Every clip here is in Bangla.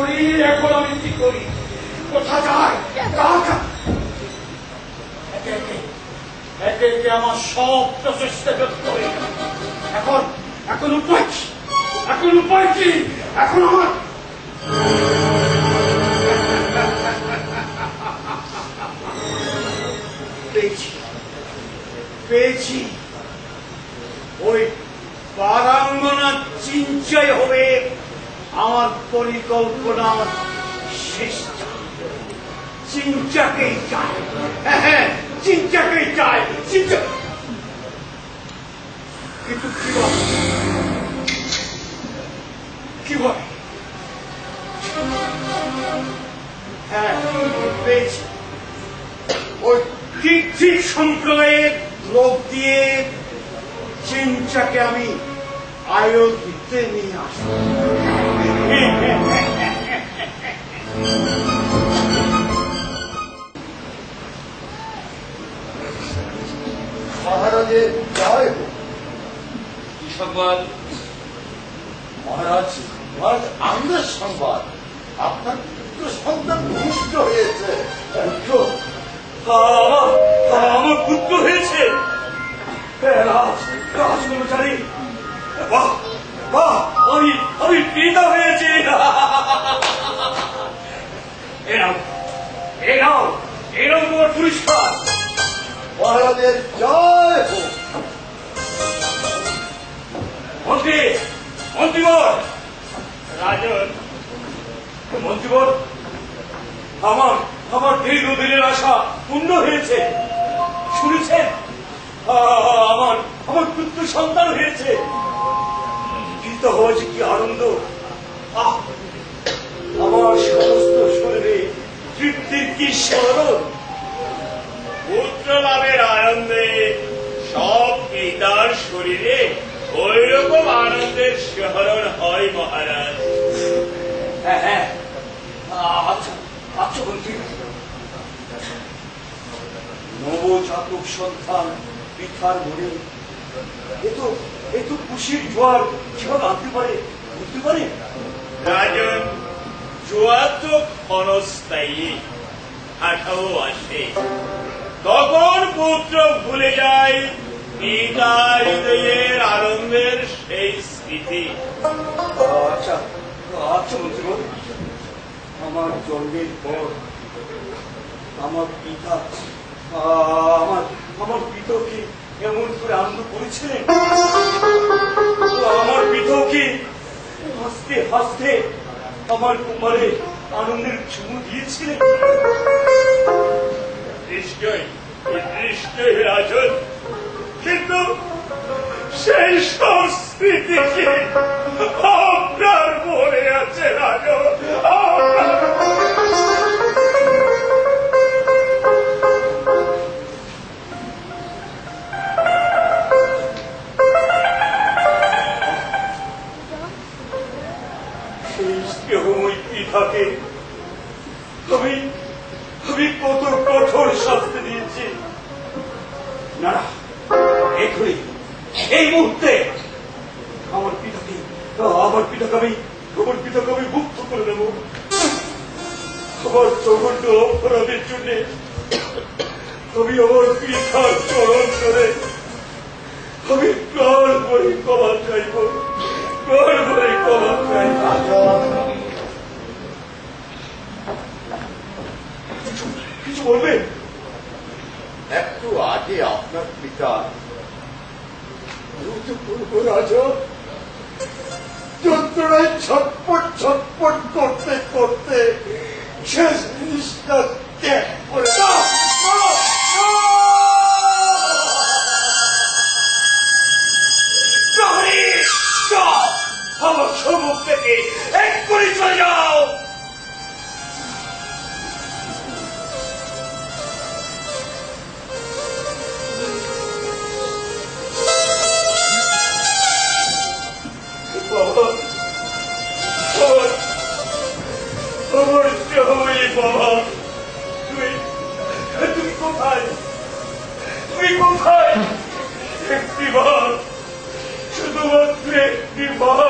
করি এখন আমি কি করি? কোথা যায় আমার সব প্রচেষ্টা ব্যক্ত হয়ে এখন এখন উপায় কি? এখন উপায় কি? এখন আমার পেয়েছি পেয়েছি। ওই পারাঙ্গনা চিঞ্চাই হবে আমার পরিকল্পনা শেষ। চিন্তাকেই চাই হ্যাঁ হ্যাঁ চিন্তাকেই চায়। চিন্তা কিন্তু কি কি হ্যাঁ, সম্প্রদায়ের লোক দিয়ে চিন্তাকে আমি আয়োজিতে নিয়ে আসব। সংবাদ মহারাজ মহারাজ আমাদের সংবাদ। আপনার পুত্র সন্তান ভূমিষ্ঠ হয়েছে। পুত্র আমার আমার পুত্র হয়েছে? হ্যাঁ, রাজকর্মচারী বাহ বাহ আমি আমি পিতা হয়েছি। এ নাও এ নাও এ নাও তোমার পুরস্কার। মহারাজের জয় হোক। মন্ত্রী মন্ত্রীবর রাজন মন্ত্রীবর আমার আমার দীর্ঘদিনের আশা পূর্ণ হয়েছে। শুনেছেন? আমার আমার পুত্র সন্তান হয়েছে। পিতা হওয়া যে কি আনন্দ? আমার সমস্ত শরীরে তৃপ্তির কি স্মরণ? পুত্র লাভের আনন্দে সব পিতার শরীরে ওই রকম আনন্দের শিহরণ হয় মহারাজ। হ্যাঁ হ্যাঁ। আচ্ছা আচ্ছা নবজাতক সন্তান মনে। এ তো এ তো খুশির জোয়ার। কীভাবে আনতে পারে বুঝতে পারে? রাজন জোয়া তো ক্ষণস্থায়ী হাঁটাও আসে। তখন পুত্র ভুলে যায় পিতা হৃদয়ের আনন্দের সেই স্মৃতি। আচ্ছা। আচ্ছা মন্ত্রী আমার জন্মের পর আমার পিতা আমার আমার পিতাকে এমন করে আনন্দ করেছিলেন? আমার পিতাকে হাসতে হাসতে আমার কুমারে আনন্দের চুমু দিয়েছিলেন? নিশ্চয় নিশ্চয় রাজন। কিন্তু সেই সংস্কৃতি কি? আপনার মনে আছে স্নেহময় পিতাকে আমি আমি কত এই মুহূর্তে আমার পিতাকে আমার পিতাকে আমি আমার পিতাকে আমি মুক্ত করে দেব। আমার জঘন্য অপরাধের জন্য আমি আমার পিতার চরণ করে আমি প্রাণ ভরে ক্ষমা চাইব, প্রাণ ভরে ক্ষমা চাইব। কিছু বলবেন? একটু আগে আপনার পিতা যন্ত্রণায় ছটপট ছটপট করতে করতে শেষ জিনিসটা ত্যাগ করে আমার থেকে এক করে চলে যাও। বাবা তুমি তুই কোথায়? তুমি কোথায়? একটিবার শুধুমাত্র একটিবার তুমি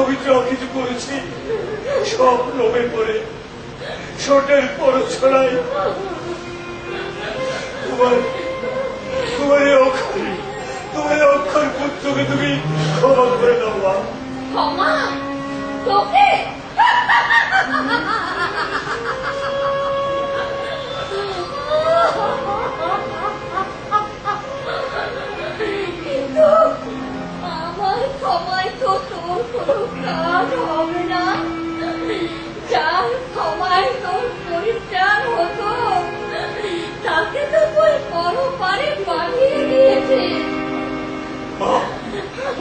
আমি যা কিছু করেছি। সব লোভে পড়ে ছোটের পর ছড়াই। তোমার তোমার অক্ষর তোমার অক্ষর পুত্রকে তুমি ক্ষমা করে দাও, মা।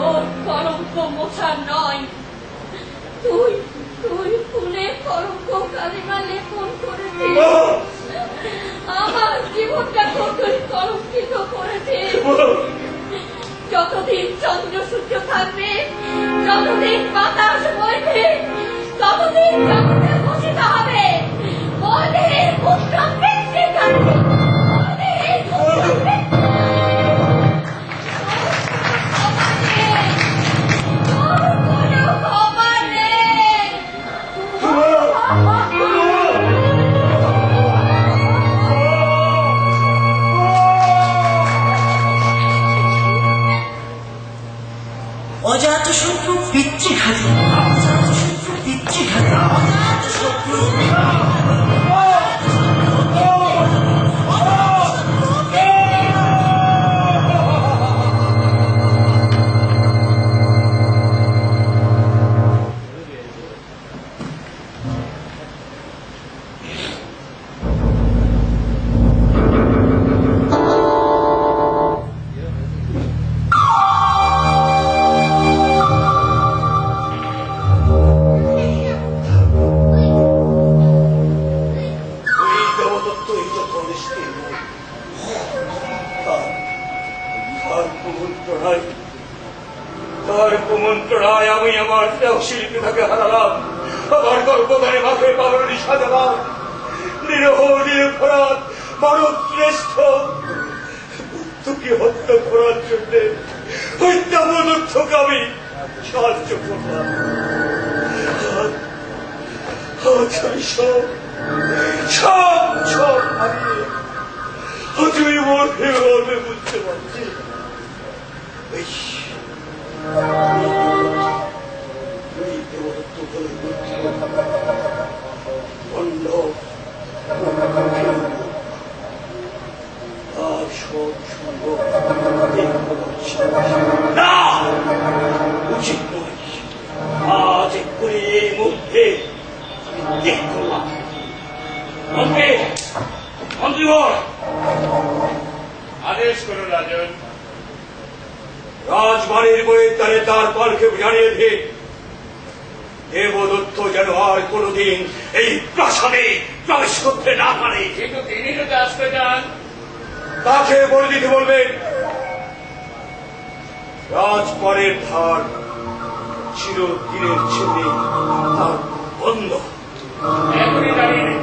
তোর কলঙ্ক মোছা নয় তুই তুই ফুলে কলঙ্ক কালিমা লেপন করেছিস। আমার জীবনটাকে তুই কলঙ্কিত করেছিস। মা যতদিন চন্দ্র সূর্য থাকবে যতদিন বাতাস বইবে ততদিন জগতে বসিত হবে। মনের বৃদ্ধি কাটবে। আমার দেহ শিল্পীটাকে হারালাম। আমার গর্ভধারে মাথায় পাগলি সাজালাম নিরহ নিরপরাধ মানব শ্রেষ্ঠ। বুদ্ধকে হত্যা করার জন্য দেবদত্তকে আমি সাহায্য করলাম। সব সব হারিয়ে মরতে মরতে বুঝতে পারছি না উচিত নয় আজ করে তার পালকে জানিয়ে দিন দেবদত্ত যেন আর কোনদিন এই প্রাসাদে প্রবেশ করতে না পারে। কিন্তু তিনি যদি আসতে যান বলে দিতে বলবেন রাজপরের ধার চিরদিনের ছেলে তার বন্ধ। এখনই দাঁড়িয়ে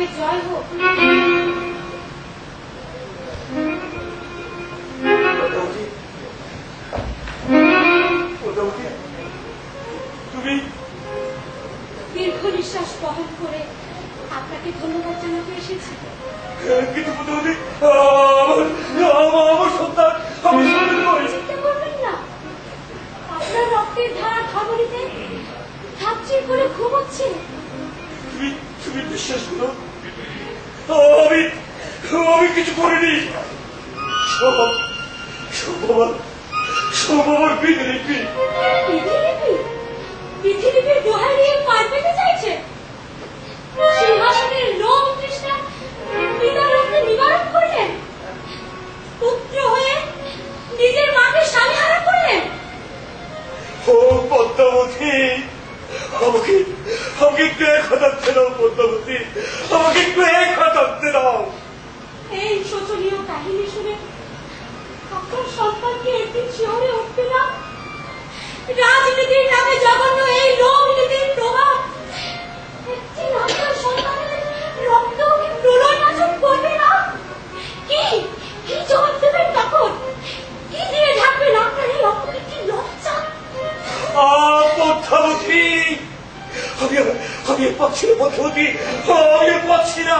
Resolve. পদ্মাবতী আমি আমি পাচ্ছি না পদ্মাবতী আমি পাচ্ছি না।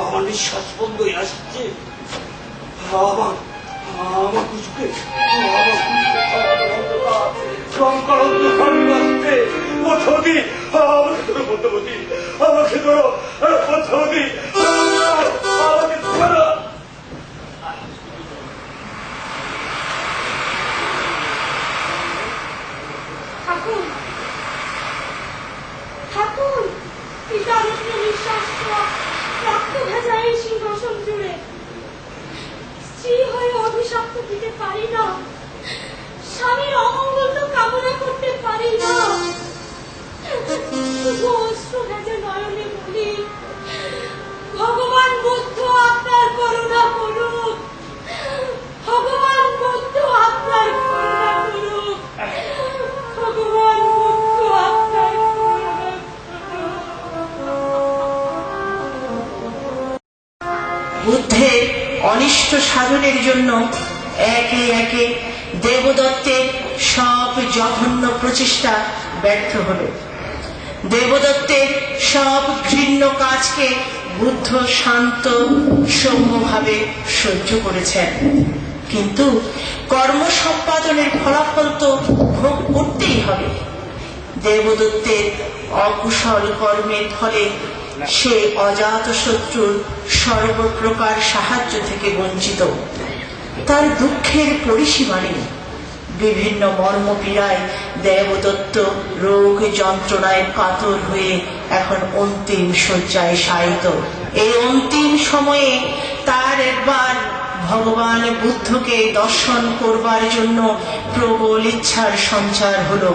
আমার নিঃশ্বাস বন্ধ হয়ে আসছে। আমার আমার বুঝবে আমার আসছে। আমাকে ধরো পদ্মাবতী আমাকে ধরো পদ্মাবতী আমাকে ধরো ঠাকুর ঠাকুর পিতার উষ্ণ নিঃশ্বাস ছোঁয়া রক্ত ভেজা এই সিংহাসন জুড়ে স্ত্রী হয়ে অভিশপ্ত দিতে পারি না। স্বামীর অমঙ্গল তো কামনা করতে পারি না। ভগবান বুদ্ধ আপনার করুণা করুক। ভগবান বুদ্ধ আপনার করুণা করুক। ভগবান বুদ্ধের অনিষ্ট সাধনের জন্য একে একে দেবদত্তের সব জঘন্য প্রচেষ্টা ব্যর্থ হল। দেবদত্তের সব ঘৃণ্য কাজকে বুদ্ধ শান্ত, সৌম্যভাবে সহ্য করেছেন। কিন্তু কর্ম সম্পাদনের ফলাফল তো ভোগ করতেই হবে। দেবদত্তের অকুশল কর্মের ফলে সে অজাত শত্রুর সর্বপ্রকার সাহায্য থেকে বঞ্চিত। তার দুঃখের পরিসীমা নেই। বিভিন্ন মর্মপীড়ায়, দেবদত্ত রোগ যন্ত্রণায় কাতর হয়ে এখন অন্তিম শয্যায় সায়িত এই অন্তিম সময়ে তার একবার ভগবান বুদ্ধকে দর্শন করবার জন্য প্রবল ইচ্ছার সঞ্চার হলো।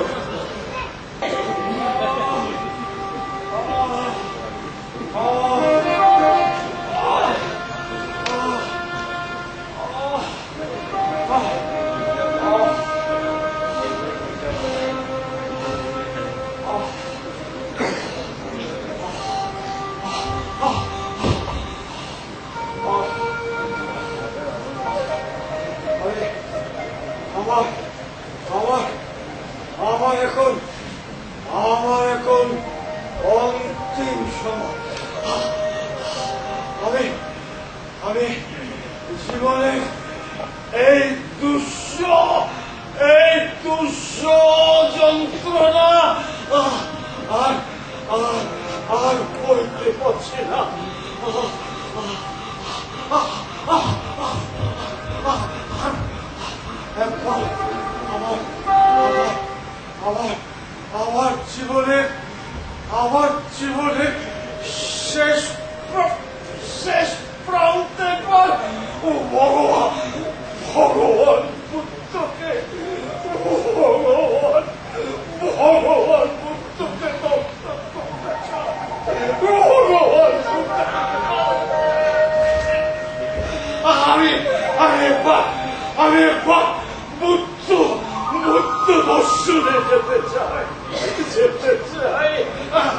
আমার আমার জীবনে আমার জীবনে শেষ শেষ প্রান্তে ভগবান ভগবান বুদ্ধকে, ভগবান ভগবান চাই। ভগবান আমি একবার আমি একবার বুদ্ধ বুদ্ধ দর্শনে যেতে চাই যেতে চাই আহ, আহ,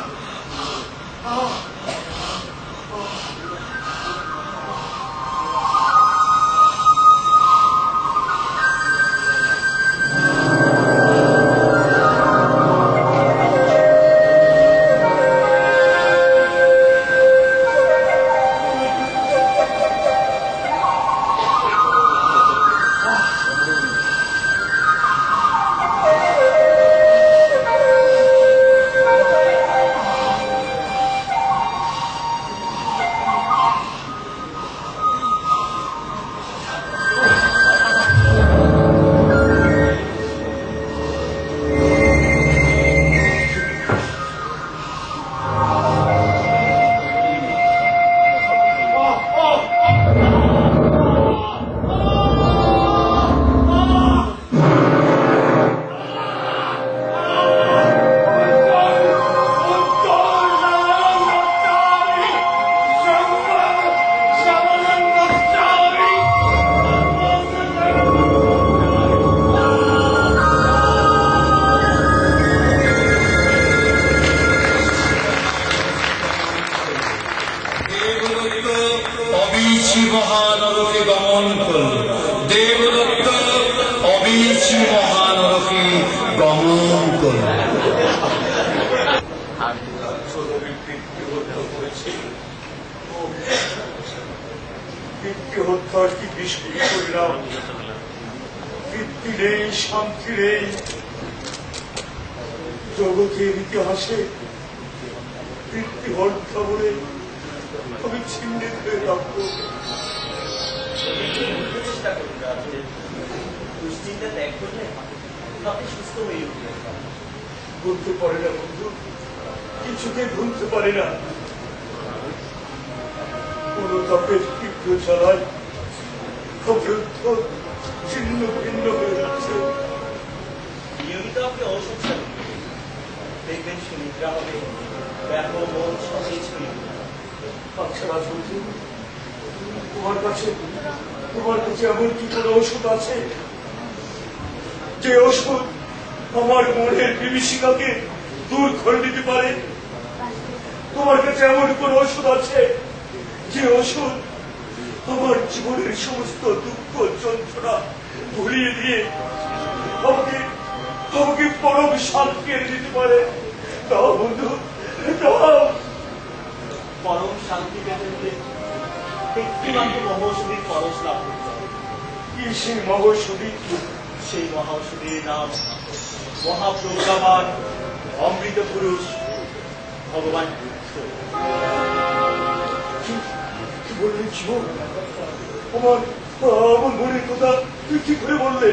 জগতের ইতিহাসে হত্যা বলে আমি চিহ্নিত হয়ে রাখব চেষ্টা করুন দুশ্চিন্তা ত্যাগ করলে আপনি সুস্থ হয়ে উঠবেন। বলতে পারে না বন্ধু কিছুকে ভুলতে পারে না। কোন তাপের তীব্র চালায় খবর ছিন্ন ভিন্ন হয়ে যাচ্ছে। নিয়মিত আপনি খাবেন দেখবেন সুনিদ্রা হবে তোমার কাছে তোমার কাছে এমন কি কোনো ওষুধ আছে যে ওষুধ আমার মনের বিভীষিকাকে দূর করে দিতে পারে তোমার কাছে এমন কোন ওষুধ আছে যে ওষুধ আমার জীবনের সমস্ত দুঃখ যন্ত্রণা ভুলিয়ে দিয়ে আমাকে আমাকে পরম শান্তি এনে দিতে পারে। দাও বন্ধু দাও। পরম শান্তি পেতে একটিমাত্র মহৌষধির পরশ লাভ করতে হবে। কি সেই মহৌষধি? সেই মহাঔষধির নাম মহাপ্রজ্ঞাবান অমৃত পুরুষ ভগবান কি বললেন জীবন আমার আমার মনের কথা তুই কি করে বললে